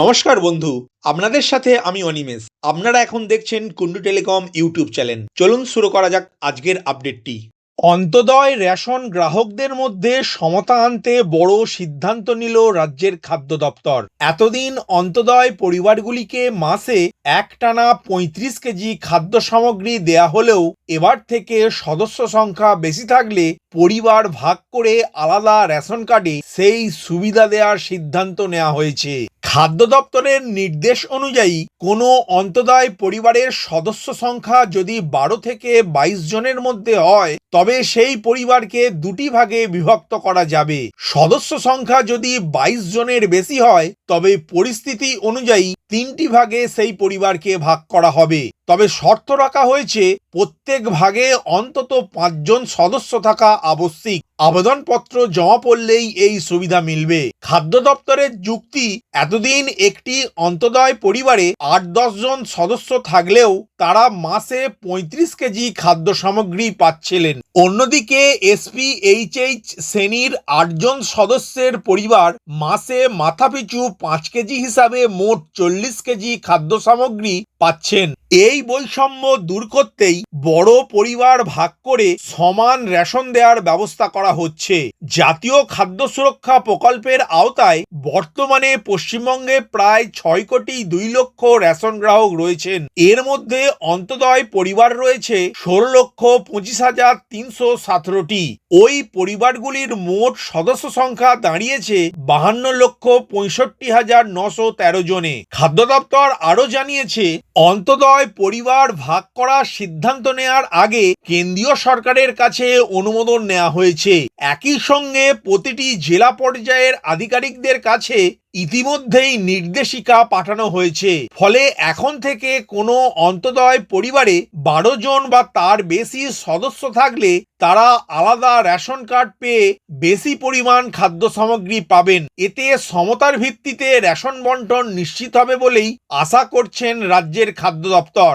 নমস্কার বন্ধু, আপনাদের সাথে আমি অনিমেষ। আপনারা এখন দেখছেন কুন্ডু টেলিকম ইউটিউব চ্যানেল। চলুন শুরু করা যাক আজকের আপডেটটি। অন্তদয় রেশন গ্রাহকদের মধ্যে সমতা আনতে বড় সিদ্ধান্ত নিল রাজ্যের খাদ্য দপ্তর। এতদিন অন্তদয় পরিবারগুলিকে মাসে একটানা পঁয়ত্রিশ কেজি খাদ্য সামগ্রী দেয়া হলেও এবার থেকে সদস্য সংখ্যা বেশি থাকলে পরিবার ভাগ করে আলাদা রেশন কার্ডে সেই সুবিধা দেওয়ার সিদ্ধান্ত নেওয়া হয়েছে। খাদ্য দপ্তরের নির্দেশ অনুযায়ী কোনো অন্তদায় পরিবারের সদস্য সংখ্যা যদি বারো থেকে বাইশ জনের মধ্যে হয়, তবে সেই পরিবারকে দুটি ভাগে বিভক্ত করা যাবে। সদস্য সংখ্যা যদি বাইশ জনের বেশি হয়, তবে পরিস্থিতি অনুযায়ী তিনটি ভাগে সেই পরিবারকে ভাগ করা হবে। তবে শর্ত রাখা হয়েছে, প্রত্যেক ভাগে অন্তত পাঁচজন সদস্য থাকা আবশ্যিক। আবেদনপত্র জমা পড়লেই এই সুবিধা মিলবে। খাদ্য দপ্তরের যুক্তি, এতদিন একটি অন্তদয় পরিবারে আট দশ জন সদস্য থাকলেও তারা মাসে পঁয়ত্রিশ কেজি খাদ্য সামগ্রী পাচ্ছিলেন। অন্যদিকে এসপি এইচ এইচ শ্রেণির আটজন সদস্যের পরিবার মাসে মাথাপিছু পাঁচ কেজি হিসাবে মোট চল্লিশ কেজি খাদ্য সামগ্রী পাচ্ছেন। এই বৈষম্য দূর করতেই বড় পরিবার ভাগ করে সমান রেশন দেওয়ার ব্যবস্থা করা হচ্ছে। জাতীয় খাদ্য সুরক্ষা প্রকল্পের আওতায় বর্তমানে পশ্চিমবঙ্গে প্রায় ছয় কোটি দুই লক্ষ রেশন গ্রাহক রয়েছেন। এর মধ্যে অন্তদয় পরিবার রয়েছে ষোলো লক্ষ পঁচিশ হাজার তিনশো সতেরোটি। ওই পরিবারগুলির মোট সদস্য সংখ্যা দাঁড়িয়েছে বাহান্ন লক্ষ পঁয়ষট্টি হাজার নশো তেরো জনে। খাদ্য দপ্তর আরও জানিয়েছে অন্তদয় পরিবার ভাগ করার সিদ্ধান্ত নেয়ার আগে কেন্দ্রীয় সরকারের কাছে অনুমোদন নেওয়া হয়েছে। একই সঙ্গে প্রতিটি জেলা পর্যায়ের আধিকারিকদের কাছে ইতিমধ্যেই নির্দেশিকা পাঠানো হয়েছে। ফলে এখন থেকে কোনো অন্তদয় পরিবারে বারো জন বা তার বেশি সদস্য থাকলে তারা আলাদা রেশন কার্ড পেয়ে বেশি পরিমাণ খাদ্য সামগ্রী পাবেন। এতে সমতার ভিত্তিতে রেশন বন্টন নিশ্চিত হবে বলেই আশা করছেন রাজ্যের খাদ্য দপ্তর।